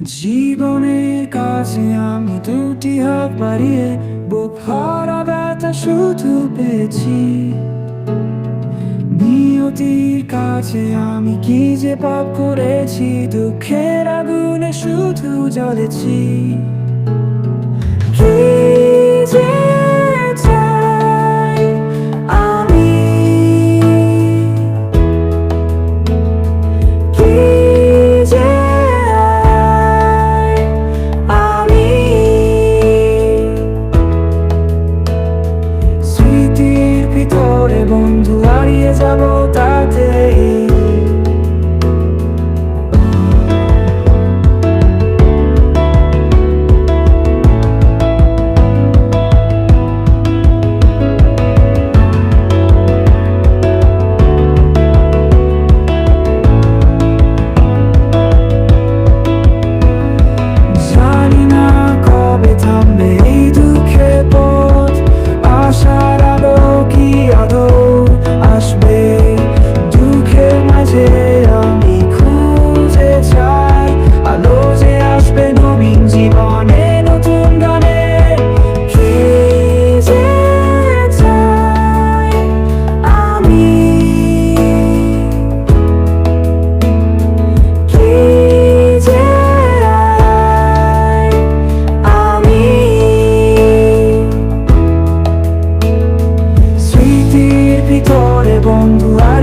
জীবনের কাছে আমি দুটি হাত বাড়িয়ে বুক ভরা ব্যথা শুধু পেয়েছি। নিয়তির কাছে আমি কি যে পাপ করেছি, দুঃখের আগুনে শুধু জ্বলেছি। যাব তা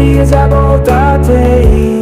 হারিয়ে যাব তাতেই।